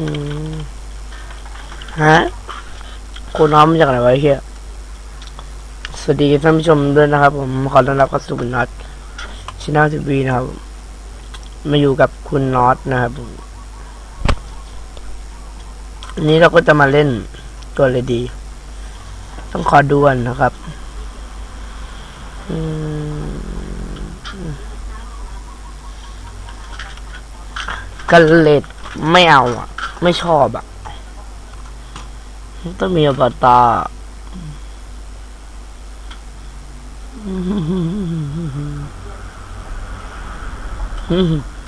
อืมฮะคุณน้อมาจากไหนวะไอ้เฮียสวัสดีท่านผู้ชมด้วยนะครับ ผมขอต้อนรับเข้าสู่น็อตชินาทีวีนะครับ มาอยู่กับคุณน็อตนะครับผมอันนี้เราก็จะมาเล่นตัวเลยดี ต้องขอดูก่อนนะครับอืมกันเลดไม่เอาอะ ไม่ชอบอะต้องมีอวตารโ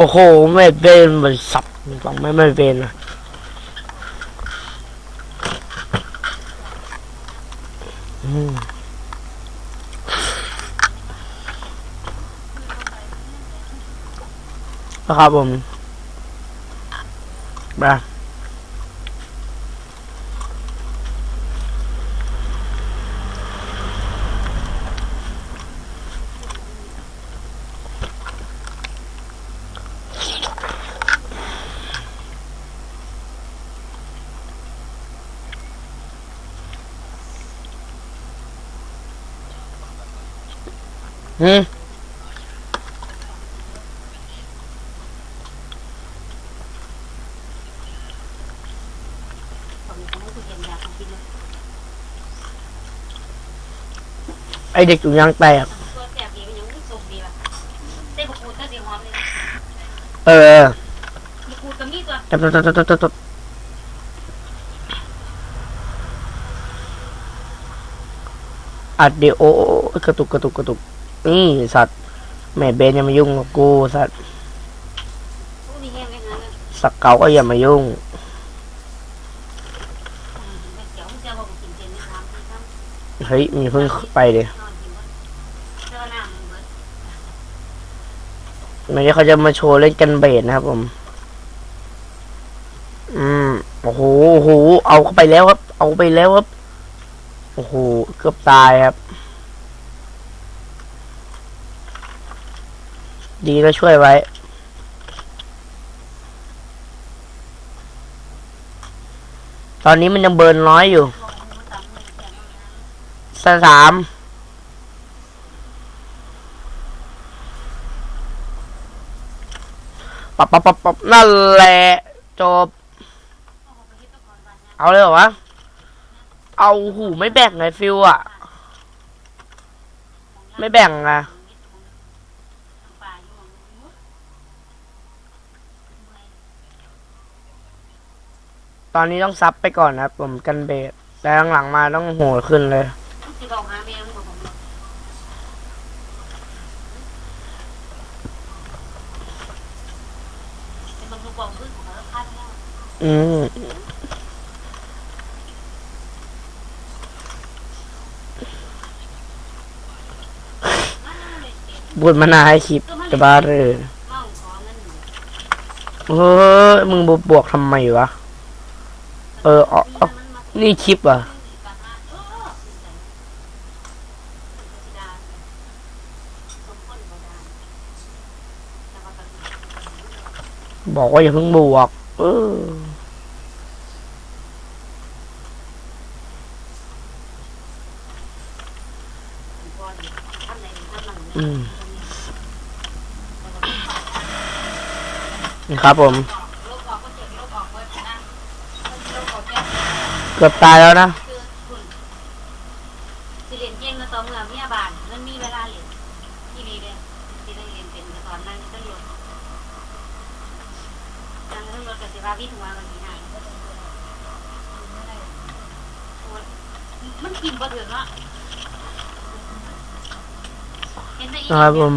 อ้โห ไม่เป็นมันสับฟังไม่ไม่เป็นนะอืมนะครับผมไป อืมไอเด็กอยู่ยางแตกตัวแสบดีมันยังไม่สุกดีว่ะเต้บกูดก็สีหอออมีกูดกับตบจับจับจับจับจับอัดเดี๋ยวโอ้กระตุกกระตุกกระตุก นี่สัตว์แม่เบนอย่ามายุ่งกับกูสัตว์สักเกาก็อย่ามายุ่งเฮ้ยมีเพิ่งไปเลยเจ้าหน้ามันเบิดวันนี้เขาจะมาโชว์เล่นกันเบสนะครับผม อืม โอ้โหโอ้โห เอาเข้าไปแล้วครับ เอาไปแล้วครับ โอ้โห เกือบตายครับ ดีแล้วช่วยไว้ ตอนนี้มันยังเบิร์นน้อยอยู่สสามปับปับปับปับนั่นแหละจบ เอาเลยเหรอวะ เอาหูไม่แบ่งไงฟิวอะ ไม่แบ่งอะ อนนี้ต้องซับไปก่อนนะครับผมกันเบสแต่หลังๆมาต้องโหดขึ้นเลยที่บอกมาเบรคของเราคาดแล้วอืมบุญมานาให้คลิปจะบ้าเลยเมาขอเงินเฮ้ยมึงบวกทำไมวะ เอออออนี่คลิปอะบอกว่าอย่าเพิ่งบวก เอออืมนี่ครับผม เกือบตายแล้วนะสิเรียนเก่งมาตองเมืองเนี่ยบานมันมีเวลาเรียนที่ดีเลยที่ได้เรียนเป็นตอนนั่งก็เรียนนั่งรถกับสิบาวิถึงวันนี้ไงมันกินบ่ถึงอะเห็นได้อีกนะครับผม